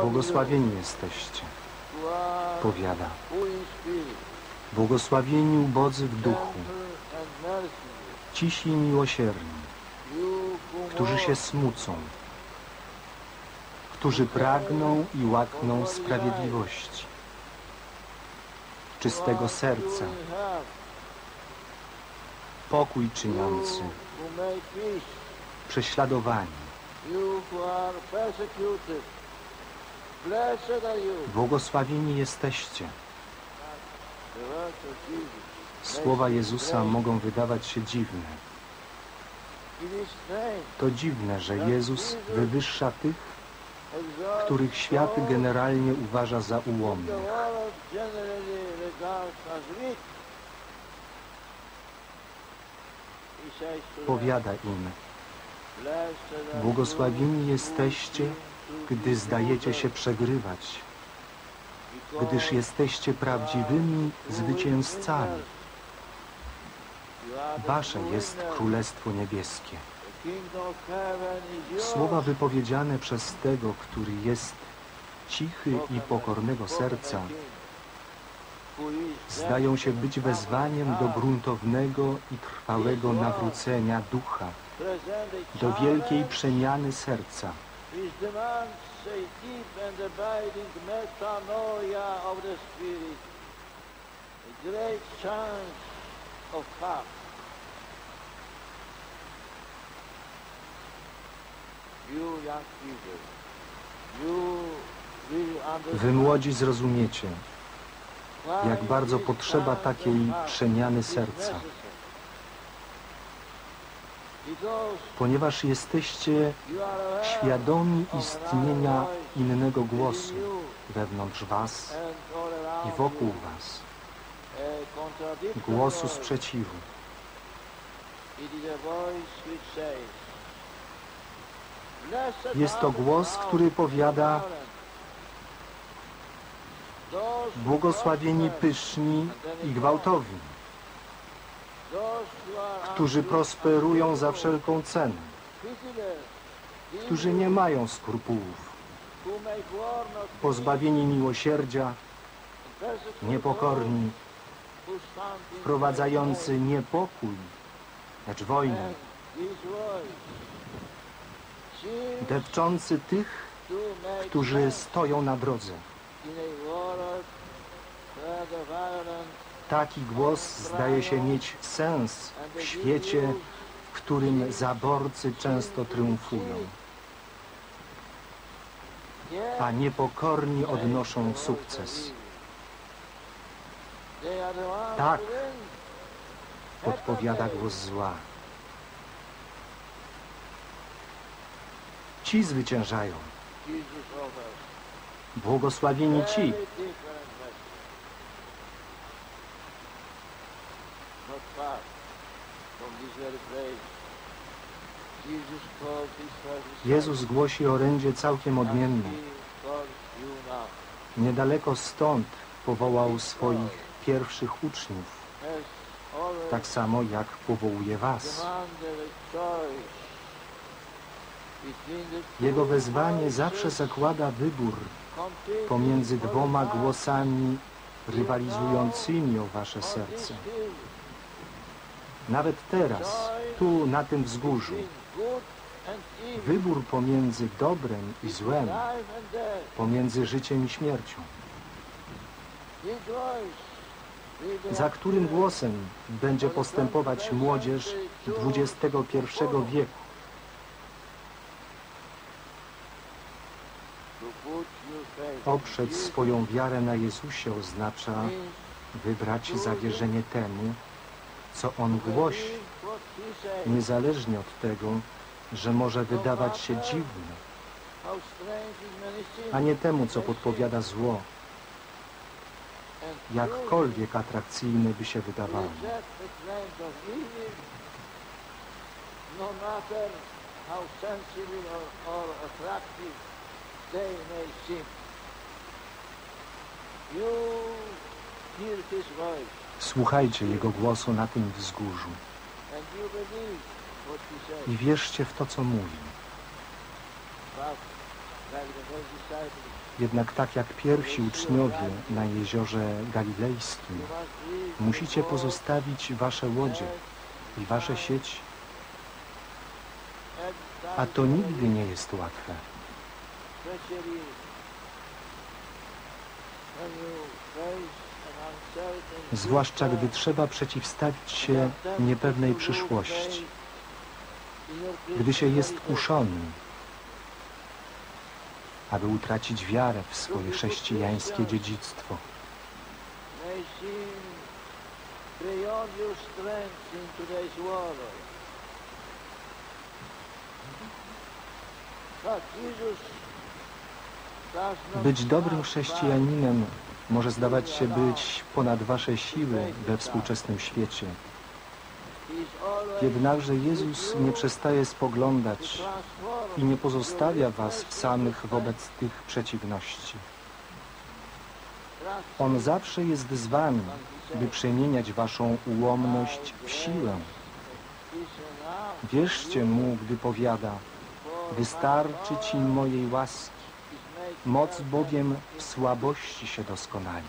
Błogosławieni jesteście, powiada. Błogosławieni ubodzy w duchu, cisi i miłosierni, którzy się smucą, którzy pragną i łakną sprawiedliwości, czystego serca, pokój czyniący, prześladowani. Błogosławieni jesteście. Słowa Jezusa mogą wydawać się dziwne. To dziwne, że Jezus wywyższa tych, których świat generalnie uważa za ułomnych. Powiada im, błogosławieni jesteście, gdy zdajecie się przegrywać, gdyż jesteście prawdziwymi zwycięzcami. Wasze jest. Królestwo Niebieskie. Słowa wypowiedziane przez tego, który jest cichy i pokornego serca, zdają się być wezwaniem do gruntownego i trwałego nawrócenia ducha, do wielkiej przemiany serca. Wy młodzi zrozumiecie, jak bardzo potrzeba takiej przemiany serca. ponieważ jesteście świadomi istnienia innego głosu wewnątrz Was i wokół. Was, głosu sprzeciwu. It is a voice which says, "Blessed Jest to głos, który powiada, Błogosławieni pyszni i gwałtowni, którzy prosperują za wszelką cenę, którzy nie mają skrupułów, pozbawieni miłosierdzia, niepokorni, wprowadzający niepokój, lecz wojnę, depczący tych, którzy stoją na drodze. Taki głos zdaje się mieć sens w świecie, w którym zaborcy często triumfują, a niepokorni odnoszą sukces. Tak. Podpowiada głos zła. Ci zwyciężają. Błogosławieni ci, Jezus głosi orędzie całkiem odmienne. Niedaleko stąd powołał swoich pierwszych uczniów, tak samo jak powołuje was. Jego wezwanie zawsze zakłada wybór pomiędzy dwoma głosami rywalizującymi o wasze serce. Nawet teraz, tu na tym wzgórzu, wybór pomiędzy dobrem i złem, pomiędzy życiem i śmiercią. Za którym głosem będzie postępować młodzież XXI wieku? Oprzeć swoją wiarę na Jezusie oznacza wybrać zawierzenie temu, co On głosi, niezależnie od tego, że może wydawać się dziwne, a nie temu, co podpowiada zło, jakkolwiek atrakcyjne by się wydawało. You hear his voice Słuchajcie Jego głosu na tym wzgórzu i wierzcie w to, co mówi. Jednak tak jak pierwsi uczniowie na jeziorze galilejskim, musicie pozostawić wasze łodzie i wasze sieci, a to nigdy nie jest łatwe. you Zwłaszcza gdy trzeba przeciwstawić się niepewnej przyszłości, gdy się jest kuszonym, aby utracić wiarę w swoje chrześcijańskie dziedzictwo. Być dobrym chrześcijaninem może zdawać się być ponad wasze siły we współczesnym świecie. Jednakże Jezus nie przestaje spoglądać i nie pozostawia was samych wobec tych przeciwności. On zawsze jest z wami, by przemieniać waszą ułomność w siłę. "Is enough Wierzcie Mu, gdy powiada, wystarczy Ci mojej łaski, moc bowiem w słabości się doskonali.